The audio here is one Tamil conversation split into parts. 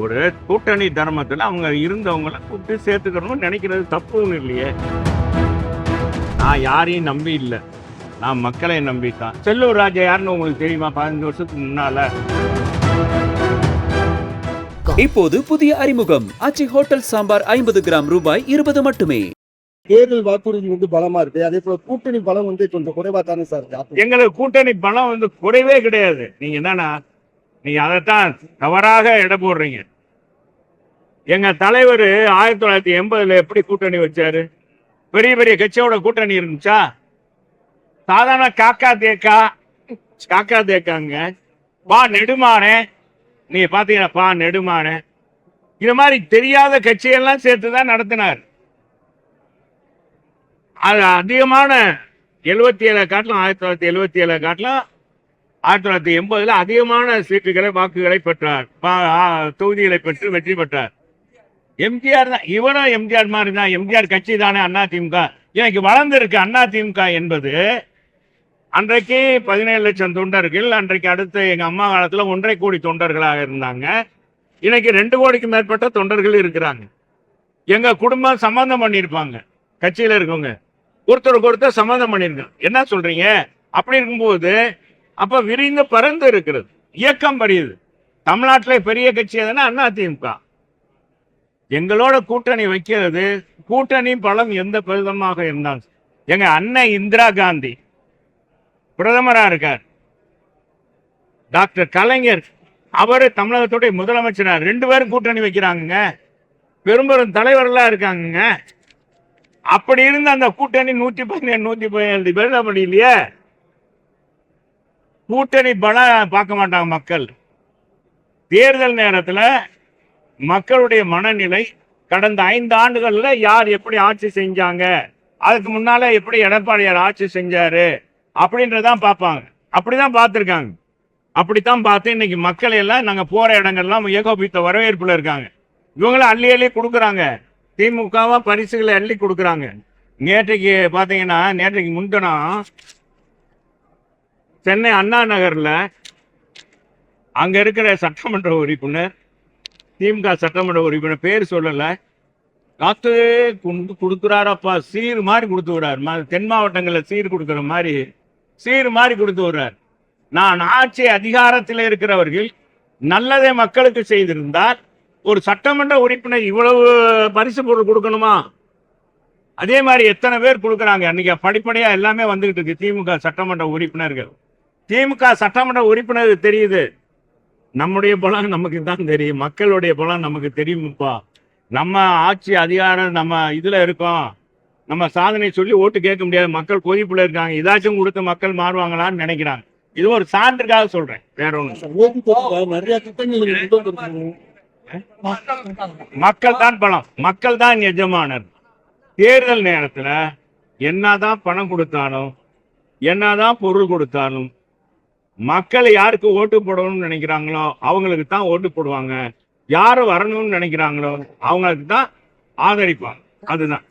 ஒரு கூட்டணி தர்மத்துல அவங்க இருந்தவங்கள கூப்பிட்டு சேர்த்துக்கணும்னு நினைக்கிறது தப்பு ஒன்றும் இல்லையே. நான் யாரையும் நம்பி இல்லை. நான் மக்களை நம்பித்தான். செல்லூர் ராஜா யாருன்னு உங்களுக்கு தெரியுமா? பதினஞ்சு வருஷத்துக்கு முன்னால. இப்போது புதிய அறிமுகம். ஆச்சி ஹோட்டல் சாம்பார் ஐம்பது கிராம் ரூபாய் இருபது மட்டுமே. தேர்தல் வாக்குறுதி வந்து பலமா இருக்கு. அதே போல கூட்டணி பலம் வந்து கொஞ்சம் குறைவா தானே சார் எங்களுக்கு கூட்டணி பலம் வந்து குறைவே கிடையாது. நீங்க என்னன்னா நீங்க அதைத்தான் தவறாக எடை போடுறீங்க. எங்க தலைவர் ஆயிரத்தி தொள்ளாயிரத்தி எண்பதுல எப்படி கூட்டணி வச்சாரு? பெரிய பெரிய கட்சியோட கூட்டணி இருந்துச்சா? சாதாரண காக்கா தேக்கா? காக்கா தேக்காங்க. பா நெடுமானே. நீங்க பாத்தீங்கன்னா பா நெடுமானே. இது மாதிரி தெரியாத கட்சியெல்லாம் சேர்த்து தான் நடத்தினார். அது அதிகமான எழுபத்தி ஏழை காட்டிலும் ஆயிரத்தி தொள்ளாயிரத்தி எழுபத்தி ஏழை காட்டிலும் ஆயிரத்தி தொள்ளாயிரத்தி எண்பதுல அதிகமான சீட்டுகளை வாக்குகளை பெற்றார். பா- தொகுதிகளை பெற்று வெற்றி பெற்றார். எம்ஜிஆர் தான் இவரும் எம்ஜிஆர் மாதிரி தான். எம்ஜிஆர் கட்சி தானே அண்ணா திமுக. இன்னைக்கு வளர்ந்துருக்கு அண்ணா திமுக என்பது? அன்றைக்கு பதினேழு லட்சம் தொண்டர்கள் அன்றைக்கு அடுத்து எங்க அம்மா காலத்துல ஒன்றரை கோடி தொண்டர்களாக இருந்தாங்க. இன்னைக்கு ரெண்டு கோடிக்கு மேற்பட்ட தொண்டர்கள் இருக்கிறாங்க. எங்க குடும்பம் சம்மந்தம் பண்ணியிருப்பாங்க. கட்சியில இருக்கவங்க. ஒருத்தருக்கு ஒருத்தர் சம்மந்தம் பண்ணியிருக்காங்க. என்ன சொல்றீங்க? அப்படி இருக்கும்போது அப்ப விரிந்து பறந்து இருக்கிறது. இயக்கம் வருது தமிழ்நாட்டில் பெரிய கட்சி எதுனா அண்ணா எங்களோட கூட்டணி வைக்கிறது கூட்டணி பலம் எந்த பிரதமாக இருந்தாலும் எங்க அண்ணன் இந்திரா காந்தி பிரதமரா இருக்கார். டாக்டர் கலைஞர் அவர் தமிழகத்துடைய முதலமைச்சரார். ரெண்டு பேரும் கூட்டணி வைக்கிறாங்கங்க. பெரும்பெரும் தலைவர்களாக இருக்காங்கங்க. அப்படி இருந்த அந்த கூட்டணி நூற்றி பதினேழு நூற்றி பதினேழு பேர் அப்படி இல்லையே? கூட்டணி பலம் பார்க்க மாட்டாங்க மக்கள். தேர்தல் நேரத்தில் மக்களுடைய மனநிலை கடந்த ஐந்து ஆண்டுகளில் யார் எப்படி ஆட்சி செஞ்சாங்க அதுக்கு முன்னால எப்படி எடப்பாடியார் ஆட்சி செஞ்சாரு அப்படின்றதான் பார்ப்பாங்க. அப்படிதான் பார்த்துருக்காங்க. அப்படித்தான் பார்த்து இன்னைக்கு மக்கள் எல்லாம் நாங்கள் போற இடங்கள்லாம் ஏகோபித்த வரவேற்புல இருக்காங்க. இவங்களும் அள்ளி அள்ளி கொடுக்குறாங்க. திமுகவாக பரிசுகளை அள்ளி கொடுக்குறாங்க. நேற்றைக்கு பார்த்தீங்கன்னா நேற்றைக்கு முன்தினம் சென்னை அண்ணா நகரில் அங்கே இருக்கிற சட்டமன்ற உறுப்பினர் திமுக சட்டமன்ற உறுப்பினர் பேர் சொல்லலை. காத்து கொண்டு கொடுக்குறாரப்பா. சீர் மாதிரி கொடுத்து விடுறாரு. தென் மாவட்டங்களில் சீர் கொடுக்குற மாதிரி சீர் மாதிரி கொடுத்து விடுறார். நான் ஆட்சி அதிகாரத்தில் இருக்கிறவர்கள் நல்லதை மக்களுக்கு செய்திருந்தால் ஒரு சட்டமன்ற உறுப்பினர் இவ்வளவு பரிசு பொருள் கொடுக்கணுமா? அதே மாதிரி எத்தனை பேர் கொடுக்குறாங்க? அன்னைக்கு படிப்படியாக எல்லாமே வந்துகிட்டு இருக்கு திமுக சட்டமன்ற உறுப்பினர்கள். திமுக சட்டமன்ற உறுப்பினர் தெரியுது. நம்முடைய பலம் நமக்கு தான் தெரியும். மக்களுடைய பலம் நமக்கு தெரியும்ப்பா. நம்ம ஆட்சி அதிகாரம் நம்ம இதில் இருக்கோம். நம்ம சாதனை சொல்லி ஓட்டு கேட்க முடியாது. மக்கள் கொதிப்புல இருக்காங்க. இதாச்சும் கொடுத்து மக்கள் மாறுவாங்களான்னு நினைக்கிறாங்க. இது ஒரு சான்றுக்காக சொல்றேன். வேற ஒண்ணு மக்கள் தான் பலம். மக்கள் தான் எஜமானர். தேர்தல் நேரத்துல என்னதான் பணம் கொடுத்தாலும் என்னதான் பொருள் கொடுத்தாலும் மக்கள் யாருக்கு ஓட்டு போடணும்னு நினைக்கிறாங்களோ அவங்களுக்கு தான் ஓட்டு போடுவாங்க. யாரு வரணும்னு நினைக்கிறாங்களோ அவங்களுக்கு தான் ஆதரிப்பாங்க. அதுதான்.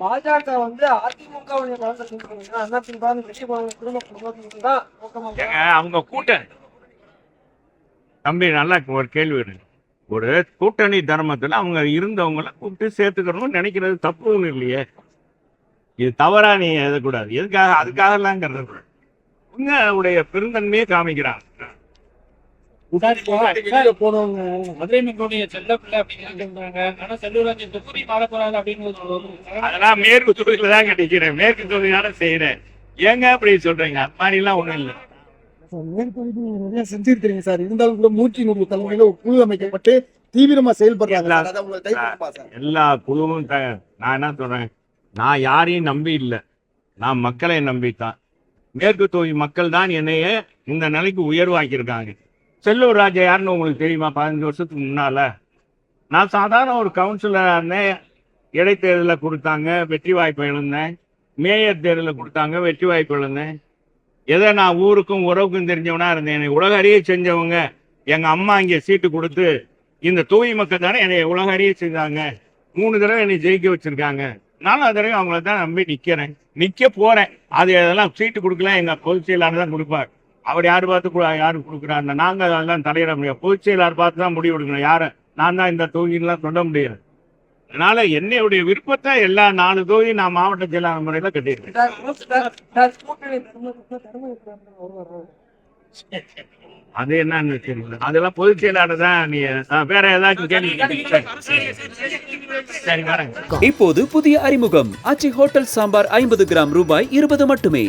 பாஜக வந்து அதிமுகவுடைய பலத்தை சொல்றாங்க அண்ணா திமுக வெற்றி போன குடும்ப குடும்பத்துக்கு தான் நோக்கமா ஏங்க அவங்க கூட்டணி. தம்பி நல்லா ஒரு கேள்வி ஒரு கூட்டணி தர்மத்துல அவங்க இருந்தவங்கள கூப்பிட்டு சேர்த்துக்கணும்னு நினைக்கிறது தப்பு ஒன்றும் இல்லையே. இது தவறா நீ எழுதக்கூடாது. எதுக்காக? அதுக்காகலாம் கருதக்கூடாது உங்களுடைய பெருந்தன்மையை காமிக்கிறாங்க வெளியில போனவங்க மதுரை மக்களுடைய செல்ல பிள்ளை அப்படின்னு சொல்றாங்க ஆனா செல்லூராஜ் தொகுதி மாற போறாரு அப்படின்னு அதெல்லாம் மேற்கு தொகுதியில தான் கட்டிக்கிறேன். மேற்கு தொகுதியால செய்யறேன் ஏங்க அப்படி சொல்றீங்க? அது மாதிரிலாம் ஒண்ணும் இல்லை. நிறைய செஞ்சிருக்கிறீங்க சார். இருந்தாலும் கூட நூற்றி நூறு தலைமையில ஒரு குழு அமைக்கப்பட்டு தீவிரமா செயல்படுறாங்க. எல்லா- குழுவும் நான் என்ன சொல்றேன்? நான் யாரையும் நம்பி இல்லை. நான் மக்களை நம்பித்தான். மேற்கு தொகுதி மக்கள் தான் என்னைய இந்த நிலைக்கு உயர்வாக்கியிருக்காங்க. செல்லூர் ராஜா யாருன்னு உங்களுக்கு தெரியுமா? பதினஞ்சு வருஷத்துக்கு முன்னால். நான் சாதாரண ஒரு கவுன்சிலராக இருந்தேன் இடைத்தேர்தலில் கொடுத்தாங்க வெற்றி வாய்ப்பு இழந்தேன். மேயர் தேர்தலில் கொடுத்தாங்க வெற்றி வாய்ப்பு இழந்தேன். எதை நான் ஊருக்கும் உறவுக்கும் தெரிஞ்சவனா இருந்தேன். என்னை உலக அறிய செஞ்சவங்க எங்கள் அம்மா இங்கே சீட்டு கொடுத்து இந்த தொகுதி மக்கள் தானே என்னை உலக அறிய செஞ்சாங்க மூணு தடவை என்னை ஜெயிக்க வச்சுருக்காங்க. நானும் தடவை அவங்கள தான் நம்பி நிக்கிறேன் நிக்க போறேன் அது அதெல்லாம் சீட்டு கொடுக்கல எங்கள் பொதுச் செயலாளர் தான் கொடுப்பார் அவர் யார் பார்த்து யார் யாரு கொடுக்குறாங்க நாங்க அதெல்லாம் தலையிட முடியாது பொதுச் செயலாளர் பார்த்து தான் முடிவு எடுக்கணும் யாரை நான் தான் இந்த தொகுதியெலாம் சொல்ல முடியாது அதனால என்னுடைய விருப்பத்தை எல்லா நாலு தொகுதி நான் மாவட்ட செயலாளர் முறையில் கட்டியிருக்கேன் அது என்னன்னு தெரியல. அதெல்லாம் பொதுச் செயலாளர் தான் நீ வேற ஏதாச்சும் கேள்வி இப்போது புதிய அறிமுகம். அச்சி ஹோட்டல் சாம்பார் ஐம்பது கிராம் ரூபாய் இருபது மட்டுமே.